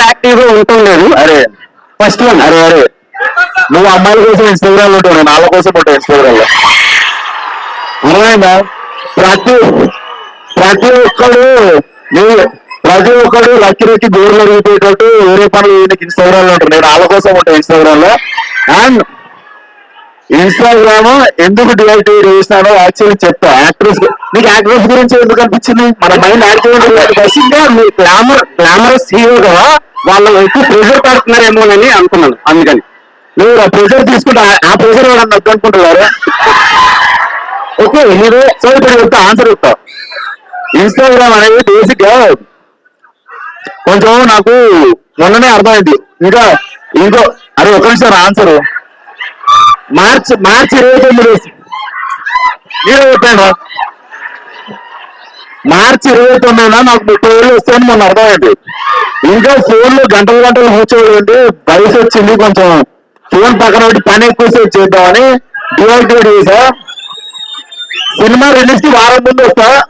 యాక్టివ్గా ఉంటుండేది అరే. First one అరే అరే. నువ్వు అమ్మాయిల కోసం ఇన్స్టాగ్రామ్లో ఉంటావు నేను వాళ్ళ కోసం ఉంటావు ఇన్స్టాగ్రామ్లో. అర్థమైందా? ప్రతి ప్రతి ఒక్కడు ప్రతి ఒక్కడు లక్కి రెక్కి గోర్లు అడిగిపోయేటట్టు వేరే పనులు ఇన్స్టాగ్రామ్లో ఉంటారు. నేను వాళ్ళ కోసం ఉంటాను ఇన్స్టాగ్రామ్లో. అండ్ ఇన్స్టాగ్రామ్ ఎందుకు డియాక్టివేట్ చేసినాడో యాక్చువల్లీ చెప్తా యాక్ట్రెస్ నీకు యాక్ట్రెస్ గురించి ఎందుకు అనిపించింది? మన మైండ్ యాక్టివ్ బేసిక్గా మీ గ్లామర్ గ్లామరస్ హీరోగా వాళ్ళు ఎక్కువ ప్రెషర్ పడుతున్నారేమోనని అనుకున్నాను. అందుకని. నువ్వు ఆ ప్రెషర్ తీసుకుంటే ఆ- ప్రెషర్ వాళ్ళని వద్దు అనుకుంటున్నారు ఓకే మీరు సో ఇప్పుడు చెప్తా ఆన్సర్ చెప్తా. ఇన్స్టాగ్రామ్ అనేది బేసిక్గా కొంచెం నాకు మొన్ననే అర్థమైంది. ఇంకా ఇంకో అరే ఒక నిమిషం ఆన్సర్ మార్చ్ మార్చ్ ఇరవై తొమ్మిది. మీరే చెప్పాను మార్చి ఇరవై తొమ్మిదిన నాకు ముప్పై వేలు వస్తాయని మొన్న అర్థమైంది. ఇంకా ఫోన్లో గంటలు గంటలు కూర్చోవాలంటే వయసు వచ్చింది కొంచెం. ఫోన్ పక్కన పెట్టి పని ఎక్కువసేపు చేద్దామని డియాక్టివేట్ చేసా. సినిమా రిలీజ్కి వారం ముందు వస్తా.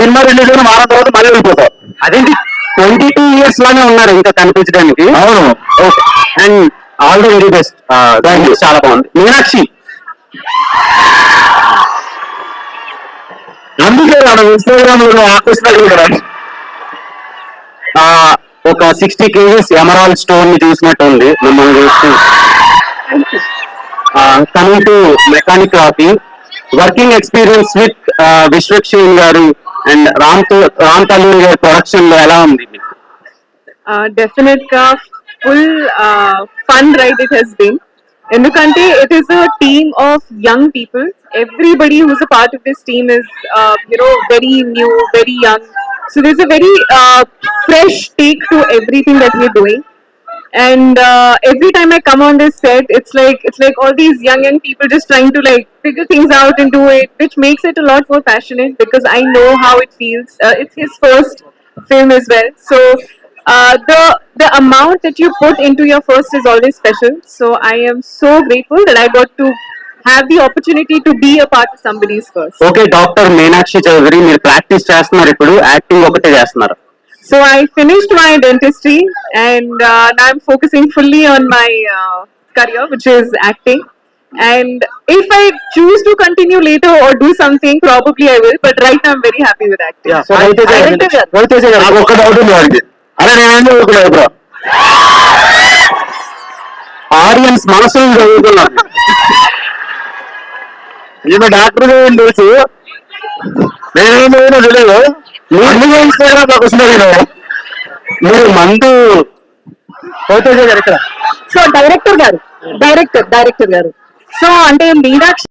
సినిమా రిలీజ్ అయిన వారం తర్వాత మళ్ళీ వెళ్ళిపోతా. అదేంటి? ట్వంటీ టూ ఇయర్స్లోనే ఉన్నారు ఇంకా కనిపించడానికి. అవును. And all the very best thank you చాలా బాగుంది. మీనాక్షి. అందుకే మనం ఇన్స్టాగ్రామ్లో ఆకర్షణ కూడా ఒక సిక్స్టీ కేజీస్ ఎమరాల్ స్టోన్ని చూసినట్టు ఉంది మిమ్మల్ని చూస్తూ. Coming to mechanic copy working experience with Vishwaksen గారు అండ్ రామ్ రామ్ తల్లూరి గారి ప్రొడక్షన్లో ఎలా ఉంది? డెఫినెట్గా Full fun ride it has been ఎందుకంటే it is a team of young people everybody who's a part of this team is you know very new very young so this a very fresh take to everything that we're doing and uh, every time I come on this set, it's like it's like all these young young people just trying to like figure things out and do it, which makes it a lot more passionate because I know how it feels. Uh, it's his first film as well, so uh, the the amount that you put into your first is always special. So I am so grateful that I got to have the opportunity to be a part of somebody's first. Okay doctor Meenakshi Chaudhary మీరు practice చేస్తున్నారు ఇప్పుడు acting ఒకటే చేస్తున్నారు So I finished my dentistry and uh, now I'm focusing fully on my uh, career, which is acting. And if I choose to continue later or do something, probably I will. But right now I'm very happy with acting. So Ravi Teja గారు- Director గారు. రవితేజ గారు, నాకు ఒక్క doubt ఉంది వాడికి అరే నేనేం చదువుకున్నాను ఇప్పుడు? ఆడియన్స్ మనసులు చదువుతున్నారు ఈమె డాక్టర్ గారు తెలుసు నేనేం చదివినా తెలియదు మీరు ఇన్స్టాగ్రామ్లో వస్తున్నా నేను? మీరు మందు పోతే గారు ఇక్కడ. సో డైరెక్టర్ గారు డైరెక్టర్ డైరెక్టర్ గారు. సో అంటే మీనాక్షి